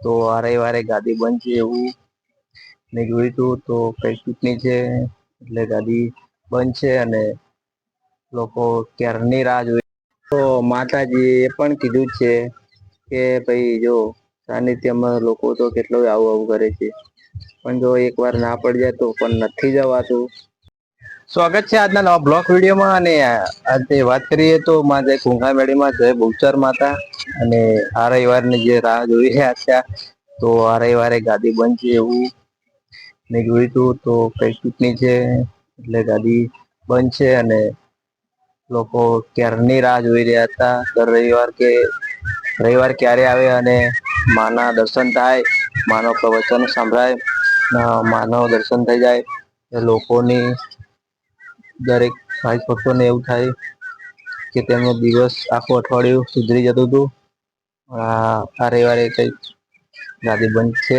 તો આ રવિવારે ગાદી બંધ છે એવું મેં જોયું તું, તો કઈ ચૂંટણી છે. એટલે ગાદી બંધ છે અને લોકો ક્યારની રાહ જોઈ? તો માતાજીએ પણ કીધું છે કે ભાઈ જો, સાનિધ્યમાં લોકો તો કેટલો આવું આવું કરે છે. પણ જો એકવાર ના પડી જાય તો પણ નથી જવાતું. સ્વાગત છે આજના નવા બ્લોક વિડીયોમાં અને આજે વાત કરીએ તો કુંભા મેળીમાં જય બહુચર માતા અને આ રવિવારની જે રાહ જોઈ રહ્યા હતા તો આ રવિવારે ગાદી બંધ છે એવું મેં જોયું તું તો કઈ ચૂંટણી છે, એટલે ગાદી બંધ છે અને લોકો ક્યારની રાહ જોઈ રહ્યા હતા? દર રવિવાર કે રવિવાર ક્યારે આવે અને માના દર્શન થાય, માનો પ્રવચન સંભળાય માનવ દર્શન થઈ જાય લોકોની દરેક ભાઈ ભક્તોને એવું થાય કે તેમનો દિવસ આખું અઠવાડિયું સુધરી જતું હતું. આ રવિવારે કંઈક ગાદી બંધ છે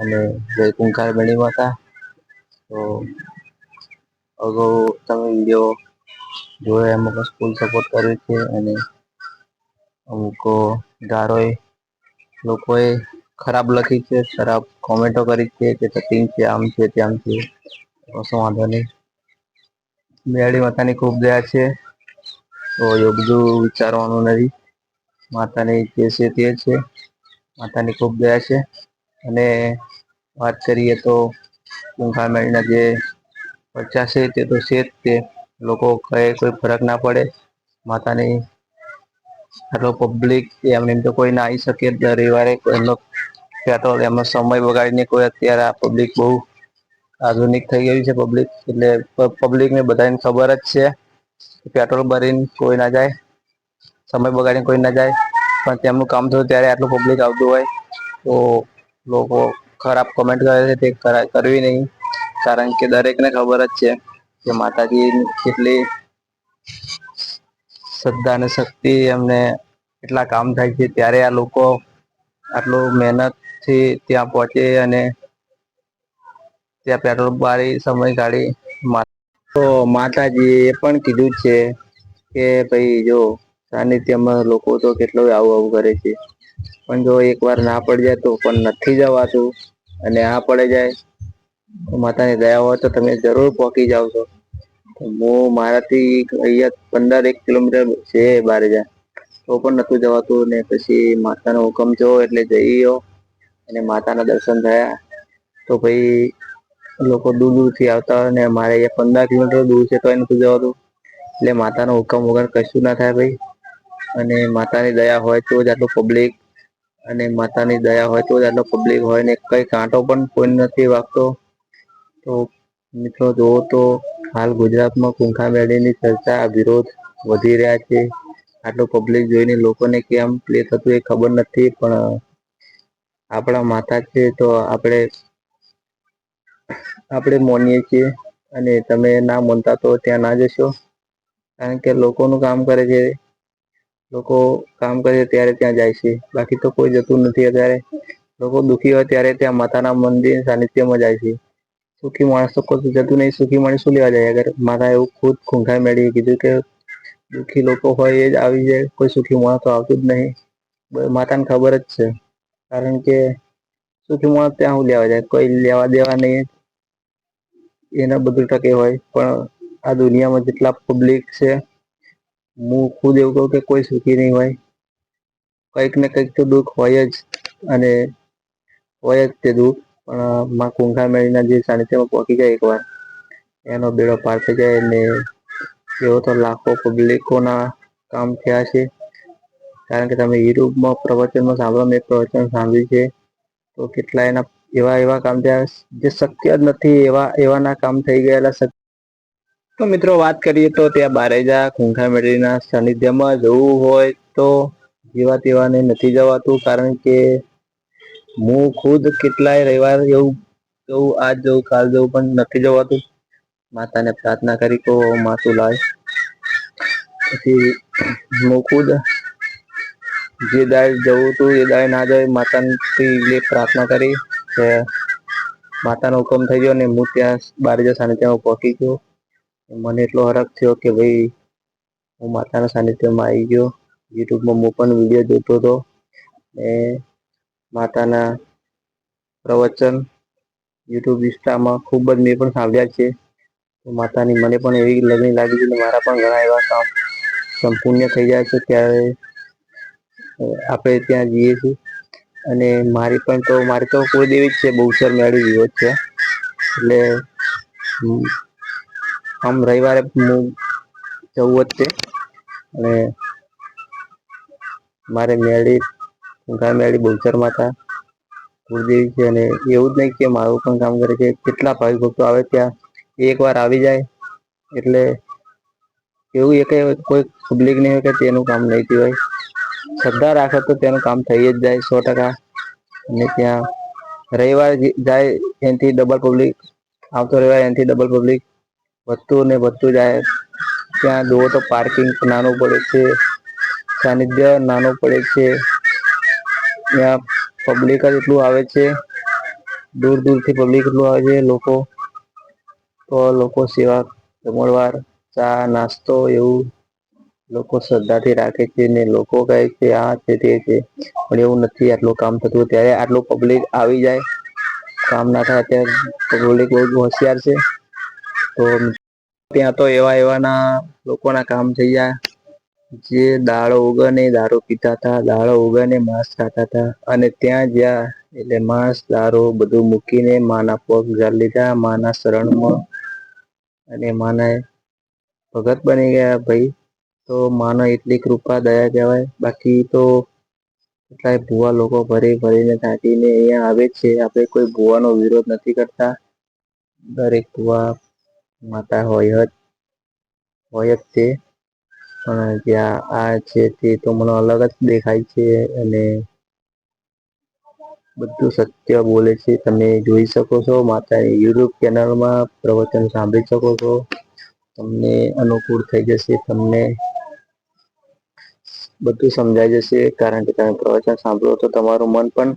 અને જય કુંકાર બની હતા તો અગાઉ તમે વીડિયો જોયો, એમાં સ્કૂલ સપોર્ટ કર્યો છે અને અમુક ગારોએ લોકોએ ખરાબ લખી છે, ખરાબ કોમેન્ટો કરી છે કે કટિંગ છે, આમ છે, તેમ છે. કશો વાંધો નહીં. મેળી માતાની ખૂબ દયા છે. તો એ બધું વિચારવાનું નથી. માતાની જે છે તે છે. માતાની ખૂબ દયા છે. અને વાત કરીએ તો કુંખા મેળીના જે પચાસ તે તો છે જ તે. લોકો કહે કોઈ ફરક ના પડે. માતાની આટલો પબ્લિક એમને એમ તો કોઈ ના આવી શકે. રવિવારે એમનો ત્યાં તો એમનો સમય બગાડીને કોઈ અત્યારે આ પબ્લિક બહુ આધુનિક થઈ ગયું છે પબ્લિક એટલે પબ્લિક ને બધાને ખબર જ છે પેટ્રોલ ભરીને કોઈ ના જાય, સમય બગાડીને કોઈ ના જાય, પણ તેમનું કામ થયું ત્યારે આટલું પબ્લિક આવતું હોય, તો લોકો ખરાબ કોમેન્ટ કરે છે, તે કરવી નહીં, કારણ કે દરેકને ખબર જ છે કે માતાજી કેટલી શ્રદ્ધા અને શક્તિ એમને એટલા કામ થાય છે, ત્યારે આ લોકો આટલું મહેનતથી ત્યાં પહોંચે અને ત્યાં પેટ્રોલ બારી, સમય કાઢી તો માતાજી એ પણ કીધું છે કે ભાઈ જો સાનિધ્યમાં લોકો તો કેટલો આવું આવું કરે છે. પણ જો એક વાર ના પડી જાય તો પણ નથી જવાતું અને આ પડે જાય. માતાની દયા હોય તો તમે જરૂર પહોંચી જાવ છો. હું મારાથી અહીંયા પંદર એક કિલોમીટર છે બારે જાય. તો પણ નથી જવાતું ને પછી માતાનો હુકમ થયો એટલે જઈયો અને માતાના દર્શન થયા. તો ભાઈ લોકો દૂર દૂરથી આવતા હોય ને મારે અહીંયા પંદર કિલોમીટર દૂર છે તો એ નતું જવાતું એટલે માતાનો હુકમ વગર કશું ના થાય ભાઈ. અને માતાની દયા હોય તો જ આટલું પબ્લિક અને માતાની દયા હોય તો આટલો પબ્લિક હોય ને કઈ કાંટો પણ કોઈ નથી વાગતો. તો મિત્રો જુઓ તો હાલ ગુજરાતમાં કુંખા મેળીની ચર્ચા, વિરોધ વધી રહ્યા છે. આટલું પબ્લિક જોઈને લોકોને કેમ પ્લે થતું એ ખબર નથી પણ આપણા માતા છે તો આપડે આપડે માનીએ છીએ અને તમે ના માનતા તો ત્યાં ના જશો. કારણ કે લોકોનું કામ કરે છે, લોકો કામ કરે ત્યારે ત્યાં જાય છે. બાકી તો કોઈ જતું નથી અત્યારે. લોકો દુઃખી હોય ત્યારે ત્યાં માતાના મંદિર સાનિધ્યમાં જાય છે. સુખી માણસ તો કોઈ જતું નહીં. સુખી માણસ શું લેવા જાય? અગર માતા એવું ખુદ ખૂંખાઈ મેળવી કીધું કે દુઃખી લોકો હોય એ જ આવી જાય, કોઈ સુખી માણસ તો આવતું જ નહીં. માતાને ખબર જ છે. કારણ કે સુખી માણસ ત્યાં હું લેવા જાય? કોઈ લેવા દેવા નહીં. એના બધું ટકે હોય પણ આ દુનિયામાં જેટલા પબ્લિક છે, હું ખુદ એવું કહું કે કોઈ સુખી નહીં હોય. કંઈક ને કંઈક તો દુઃખ હોય જ, અને હોય જ તે દુઃખ. પણ કુંખા મેળીના જે સાનિધ્યમાં પહોંચી જાય એકવાર, એનો બેડો પાર થઈ જાય ને એવો તો લાખો પબ્લિકોના કામ થયા છે. કારણ કે તમે યુટ્યુબમાં પ્રવચનમાં સાંભળો, મેં પ્રવચન સાંભળ્યું છે, તો કેટલા એના એવા એવા કામ ત્યાં જે શક્ય જ નથી, એવા, એવાના કામ થઈ ગયેલા તો મિત્રો વાત કરીએ તો ત્યાં બારેજા ખૂંખા મેળવીના સાનિધ્યમાં જવું હોય તો જેવા તેવાને નથી જવાતું, કારણ કે હું ખુદ કેટલાય રવિવાર એવું જવું, આજ જવું, કાલ જવું પણ નથી જવાતું. માતાને પ્રાર્થના કરી તો માતું લાય. પછી હું ખુદ જે દાય જવું તું, એ દાય ના જાય, માતાથી પ્રાર્થના કરી કે માતાનો હુકમ થઈ ગયો ને હું ત્યાં બાર બારેજા સાનિધ્યમાં પહોંચી ગયો. મને એટલો હરખ થયો કે ભાઈ, હું માતાના સાનિધ્યમાં આવી ગયો. યુટ્યુબમાં હું પણ વીડિયો જોતો હતો ને માતાના પ્રવચન, યુટ્યુબ, ઇન્સ્ટામાં ખૂબ જ મેં પણ સાંભળ્યા છે. માતાની મને પણ એવી લગ્ન લાગી છે મારા પણ ઘણા એવા કામ સંપૂર્ણ થઈ જાય છે. ત્યારે આપણે ત્યાં જઈએ છીએ. અને મારી પણ તો, મારી તો કોઈ દેવી જ છે બહુસર મેળી વિરોધ છે. એટલે આમ રવિવારે હું જવું જ છે અને મારે મેળી મેળી બોલચર માતા કુળદેવી છે અને એવું જ નહીં કે મારું પણ કામ કરે છે. કેટલા ભાવિ ભક્તો આવે ત્યાં, એક વાર આવી જાય. એટલે એવું એક કોઈ પબ્લિક નહીં હોય કે તેનું કામ નહીં હોય શ્રદ્ધા રાખે તો તેનું કામ થઈ જ જાય સો ટકા. અને ત્યાં રવિવાર જાય એનાથી ડબલ પબ્લિક આવતો રવિવાર એનાથી ડબલ પબ્લિક વધતું ને વધતું જાય. ત્યાં જુઓ તો પાર્કિંગ નાનું પડે છે, સાનિધ્ય નાનું પડે છે. ત્યાં પબ્લિક જ એટલું આવે છે, દૂર દૂરથી પબ્લિક એટલું આવે છે, લોકો તો લોકો સેવા જમણવાર ચા, નાસ્તો એવું લોકો શ્રદ્ધાથી રાખે છે ને લોકો કહે છે આ છે, તે છે. પણ એવું નથી, આટલું કામ થતું ત્યારે આટલું પબ્લિક આવી જાય. કામ ના થાય પબ્લિક બહુ હોશિયાર છે. તો ત્યાં તો એવા એવાના લોકોના કામ થઈ જાય જે દાળો ઉગને દારૂ પીતા હતા દાળો ઉગને માંસ ખાતા હતા. અને ત્યાં જ્યાં એટલે માંસ, દારૂ બધું મૂકીને માના પગ ઘર લીધા, માના શરણમાં. અને માને ભગત બની ગયા, ભાઈ. તો માનો એટલી કૃપા, દયા કહેવાય. બાકી તો કેટલાય ભુવા લોકો ભરી ભરીને થાકીને અહીંયા આવે છે. આપણે કોઈ ભુવાનો વિરોધ નથી કરતા. દરેક ભુવા માતા હોય જ હોય જ તે. પણ ત્યાં આ છે તે તો મને અલગ જ દેખાય છે અને બધું સત્ય બોલે છે. તમે જોઈ શકો છો માતાની યુટ્યુબ ચેનલમાં પ્રવચન સાંભળી શકો છો. તમને અનુકૂળ થઈ જશે. તમને બધું સમજાઈ જશે, કારણ કે તમે પ્રવચન સાંભળો તો તમારું મન પણ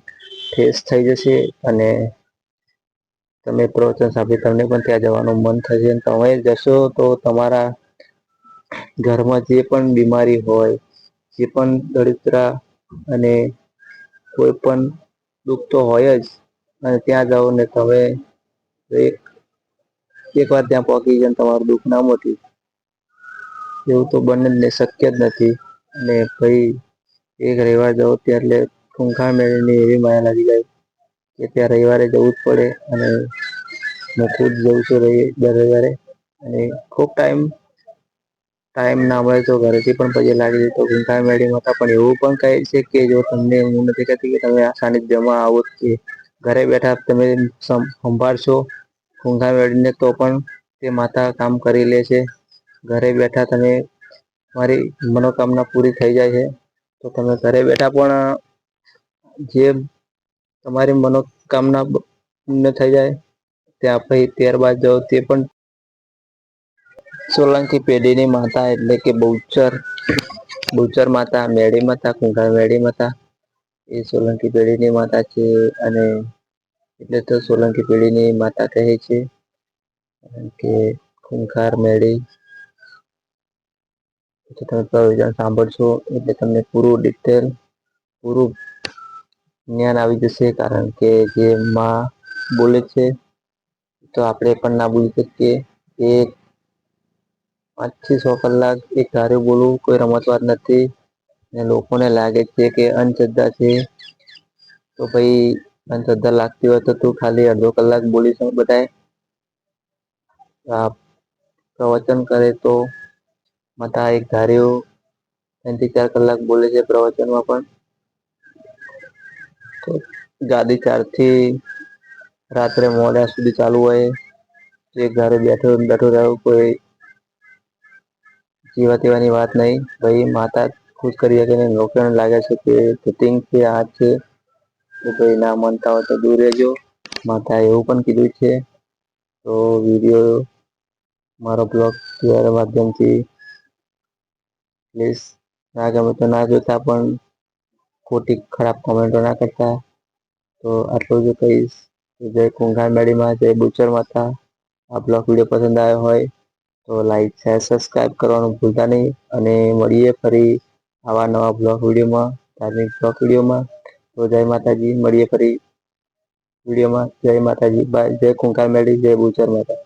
ફ્રેશ થઈ જશે અને તમે પ્રવચન સાંભળી તમને પણ ત્યાં જવાનું મન થશે તમે જશો તો તમારા ઘરમાં જે પણ બીમારી હોય, જે પણ દરિદ્રા અને કોઈ પણ દુઃખ તો હોય જ, અને ત્યાં જાઓ ને તમે એક એક વાર ત્યાં પહોંચી જાય તમારું દુઃખ ના મોટી. એવું તો બને શક્ય જ નથી. અને ભાઈ એક રવિવાર જાવ ત્યારે ખૂંખા મેળની એવી માયા લાગી જાય કે ત્યાં રવિવારે જવું જ પડે અને હું ખુદ જઉં છું દર રવિવારે. અને ખૂબ ટાઈમ ટાઈમ ના મળે તો ઘરેથી પણ પછી લાગી જ તો ગુંઠા મેળીમાં પણ એવું પણ કહે છે કે જો તમને હું નથી કહેતી કે તમે આસાની જમા આવો કે ઘરે બેઠા તમે સંભાળશો. ઘૂંઘા મેળીને તો પણ તે માતા કામ કરી લે છે. ઘરે બેઠા તમે મારી મનોકામના પૂરી થઈ જાય છે. તો તમે ઘરે બેઠા પણ, જે તમારી મનોકામના પૂર્ણ થઈ જાય ત્યાં પછી ત્યારબાદ જાઓ તે પણ સોલંકી પેઢીની માતા એટલે કે બહુચર બહુચર માતા, મેળી માતા કુંકાર મેળી માતા, એ સોલંકી પેઢીની માતા છે અને એટલે તો સોલંકી પેઢીની માતા કહે છે કે ખૂંખાર મેળી તમે પ્રવચન સાંભળશો એટલે તમને પૂરું ડિટેલ પૂરું જ્ઞાન આવી જશે. કારણ કે જે માં બોલે છે, તો આપણે પણ ના ભૂલી શકીએ. એ પાંચથી સો કલાક એક ધારે બોલવું કોઈ રમત વાત નથી લોકોને લાગે છે કે અંધશ્રદ્ધા છે. તો ભાઈ, અંધશ્રદ્ધા લાગતી હોય તો તું ખાલી અડધો કલાક બોલીશ બધાએ પ્રવચન કરે તો મા એક ધાર્યું, ત્રણથી ચાર કલાક બોલે છે પ્રવચનમાં પણ. ગાદી ચારથી રાત્રે મોડ્યા સુધી ચાલુ હોય. એક ધારે બેઠો બેઠો રહ્યો, કોઈ જીવા તેવાની વાત નહીં. ભાઈ, માતા ખુશ કરી લોકોને લાગે છે કે ફિટિંગ છે આ છે. તો ભાઈ, ના માનતા હોય તો દૂર રહેજો. માતાએ એવું પણ કીધું છે. તો વીડિયો મારો બ્લોગ માધ્યમથી પ્લીઝ ના ગમે તો ના જોતા, પણ ખોટી ખરાબ કોમેન્ટો ના કરતા. તો આટલું જ કહીશ જય કુંભાર મેળીમાં જય બુચર માતા. આ બ્લોગ વીડિયો પસંદ આવ્યો હોય તો લાઈક છે સબસ્ક્રાઈબ કરવાનું ભૂલતા નહીં. અને મળીએ ફરી આવા નવા બ્લોગ વિડીયોમાં, ધાર્મિક બ્લોગ વિડીયોમાં. તો જય માતાજી, મળીએ ફરી વિડીયોમાં. જય માતાજી બાય જય કુંકાર મેળી જય બુચર માતા.